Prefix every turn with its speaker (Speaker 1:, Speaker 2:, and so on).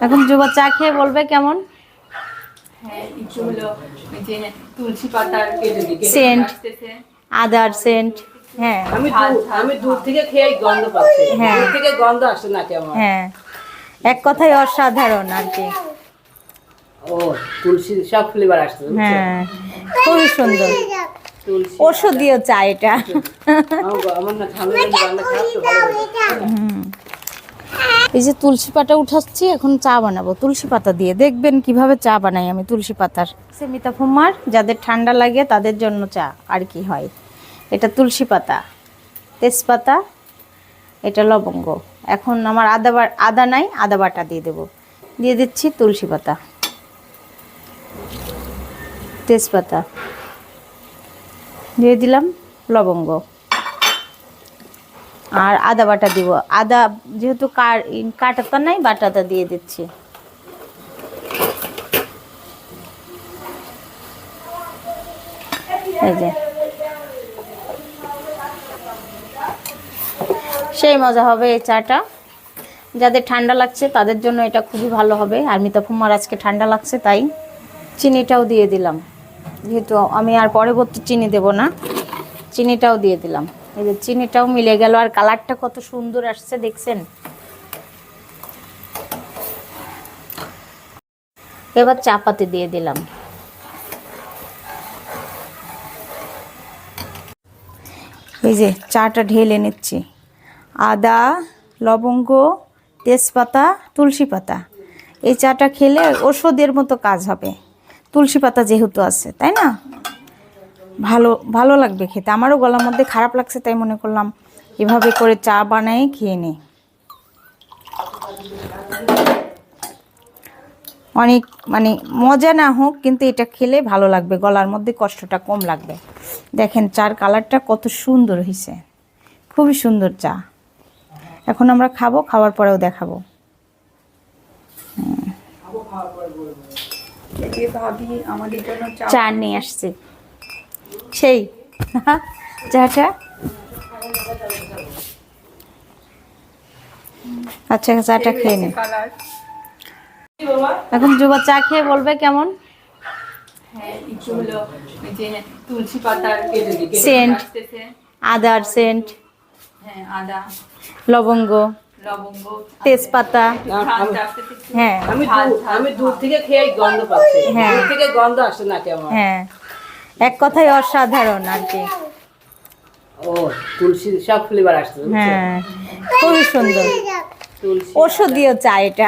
Speaker 1: এখন যুব চা খেয়ে বলবে কেমন?
Speaker 2: হ্যাঁ. আসতেছে।
Speaker 1: আদার সেন্ট হ্যাঁ।
Speaker 3: আমি
Speaker 2: ঝাল,
Speaker 3: দূর-
Speaker 2: ঝাল,
Speaker 3: আমি দূর থেকে খেয়ে গন্ধ পাচ্ছি।
Speaker 1: হ্যাঁ।
Speaker 3: দূর থেকে গন্ধ আসছে না কেমন
Speaker 1: হ্যাঁ। এক কথায় অসাধারণ আর কি।
Speaker 3: ও তুলসী সব ফ্লেভার আসছে
Speaker 1: হ্যাঁ খুবই সুন্দর।
Speaker 3: তুলসী
Speaker 1: ঔষধীয় চা এটা।
Speaker 3: আমার না ঠান্ডা খারাপ তো।
Speaker 1: এই যে তুলসী পাতা উঠাচ্ছি, এখন চা বানাবো। তুলসী পাতা দিয়ে দেখবেন কীভাবে চা বানাই আমি তুলসী পাতার। সেমিতা ফুমার যাদের ঠান্ডা লাগে তাদের জন্য চা, আর কি হয়। এটা তুলসী পাতা, তেজপাতা, এটা লবঙ্গ। এখন আমার আদা আদা নাই, আদা বাটা দিয়ে দেবো। দিয়ে দিচ্ছি তুলসী পাতা, তেজপাতা। দিয়ে দিলাম লবঙ্গ। আর আদা বাটা দিব। আদা যেহেতু কাটাতা নাই, বাটাটা দিয়ে দিচ্ছি। সেই মজা হবে এই চাটা। যাদের ঠান্ডা লাগছে, তাদের জন্য এটা খুবই ভালো হবে। আর মিতা ফুমার আজকে ঠান্ডা লাগছে, তাই চিনিটাও দিয়ে দিলাম। যেহেতু আমি আর পরবর্তী চিনি দেব না, চিনিটাও দিয়ে দিলাম। এই যে চিনিটাও মিলে গেল আর কালারটা কত সুন্দর আসছে, দেখছেন? এবার চাপাতি দিয়ে দিলাম। এই যে চাটা ঢেলে নিচ্ছি। আদা, লবঙ্গ, তেজপাতা, তুলসী পাতা। এই চাটা খেলে ওষুধের মতো কাজ হবে। তুলসী পাতা যেহেতু আছে, তাই না? ভালো ভালো লাগবে খেতে। আমারও গলার মধ্যে খারাপ লাগছে তাই মনে করলাম এভাবে করে চা বানাই খেয়ে নিই। অনেক মানে মজা না হোক কিন্তু এটা খেলে ভালো লাগবে। গলার মধ্যে কষ্টটা কম লাগবে। দেখেন চার কালারটা কত সুন্দর হয়েছে খুবই সুন্দর চা। এখন আমরা খাব খাওয়ার পরেও দেখাবো।
Speaker 2: যে ভাবি আমাদের জন্য চা
Speaker 1: চা নিয়ে আসছে। সেই চাটা আচ্ছা চাটা খেয়ে নে এখন যুবা চা খেয়ে বলবে কেমন
Speaker 2: হ্যাঁ. আসতেছে।
Speaker 1: আদার সেন্ট
Speaker 2: হ্যাঁ আদা
Speaker 1: লবঙ্গ
Speaker 2: লবঙ্গ
Speaker 1: তেজপাতা। হ্যাঁ
Speaker 3: আমি দূর-
Speaker 2: ঝাল,
Speaker 3: আমি
Speaker 2: ঝাল।
Speaker 3: দূর থেকে খেয়ে গন্ধ পাচ্ছি
Speaker 1: হ্যাঁ।
Speaker 3: থেকে গন্ধ আসছে না কেমন
Speaker 1: হ্যাঁ এক কথায় অসাধারণ আর কি।
Speaker 3: ও তুলসী সব ফ্লেভার আসছে
Speaker 1: হ্যাঁ খুবই সুন্দর।
Speaker 3: তুলসী
Speaker 1: ঔষধীয় চা এটা।